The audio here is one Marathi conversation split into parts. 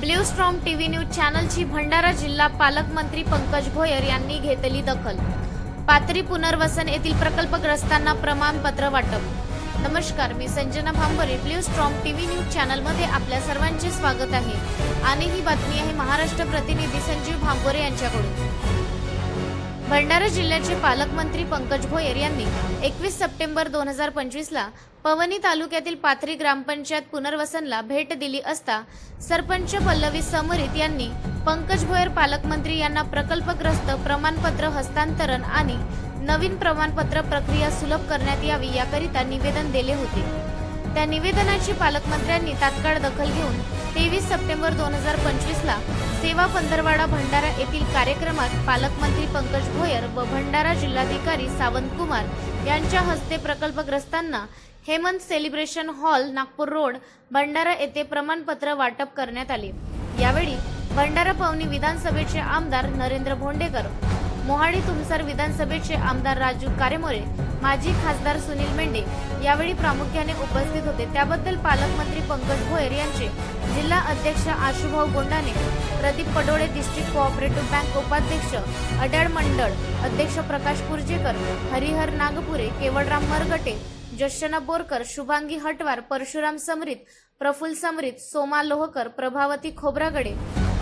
ब्ल्यू स्ट्रॉम टीव्ही न्यूज चॅनलची भंडारा जिल्हा पालकमंत्री पंकज भोयर यांनी घेतली दखल. पात्री पुनर्वसन येथील प्रकल्पग्रस्तांना प्रमाणपत्र वाटप. नमस्कार मी Sanjana Bhambare blue storm TV news चॅनलमध्ये आपल्या सर्वांचे स्वागत आहे. आणि ही बातमी आहे महाराष्ट्र प्रतिनिधी संजीव भांबोरे यांच्याकडून. भंडारा जिल्ह्याचे पालकमंत्री पंकज भोयर यांनी एकवीस सप्टेंबर दोन हजार पंचवीसला पवनी तालुक्यातील पाथरी ग्रामपंचायत पुनर्वसनला भेट दिली असता सरपंच पल्लवी समरित यांनी पंकज भोयर पालकमंत्री यांना प्रकल्पग्रस्त प्रमाणपत्र हस्तांतरण आणि नवीन प्रमाणपत्र प्रक्रिया सुलभ करण्यात यावी याकरिता निवेदन दिले होते. त्या निवेदनाची पालकमंत्र्यांनी तात्काळ दखल घेऊन तेवीस सप्टेंबर दोन हजार पंचवीसला सेवा पंधरवाडा भंडारा येथील कार्यक्रमात पालकमंत्री पंकज भोयर व भंडारा जिल्हाधिकारी सावंत कुमार यांच्या हस्ते प्रकल्पग्रस्तांना Hemant celebration hall Nagpur road Bhandara येथे प्रमाणपत्र वाटप करण्यात आले. यावेळी भंडारा पवनी विधानसभेचे आमदार नरेंद्र भोंडेकर मोहाडी तुमसर विधानसभेचे आमदार राजू कारेमोरे माजी खासदार सुनील मेंढे यावेळी प्रामुख्याने उपस्थित होते. त्याबद्दल पालकमंत्री पंकज भोयर यांचे जिल्हा अध्यक्ष Ashubhau Gondane Pradeep Padole district cooperative bank उपाध्यक्ष अड्याळ मंडळ अध्यक्ष प्रकाश कुर्जेकर हरिहर नागपुरे केवळराम मरगटे जशना बोरकर शुभांगी हटवार परशुराम समरीत प्रफुल समरीत सोमा लोहकर प्रभावती खोब्रागडे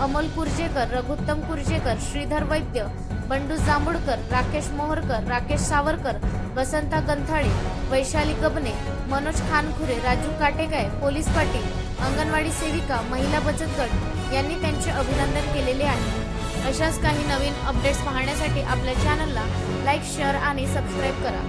अमोल कुर्जेकर रघुत्तम कुर्जेकर श्रीधर वैद्य बंडू जांभूळकर राकेश मोहरकर राकेश सावरकर वसंता गंथाळे वैशाली गबने मनोज खानखुरे राजू काटेकाय पोलीस पाटील अंगणवाडी सेविका महिला बचत गट यांनी त्यांचे अभिनंदन केलेले आहे. अशाच काही नवीन अपडेट्स पाहण्यासाठी आपल्या चॅनलला लाईक शेअर आणि सबस्क्राईब करा.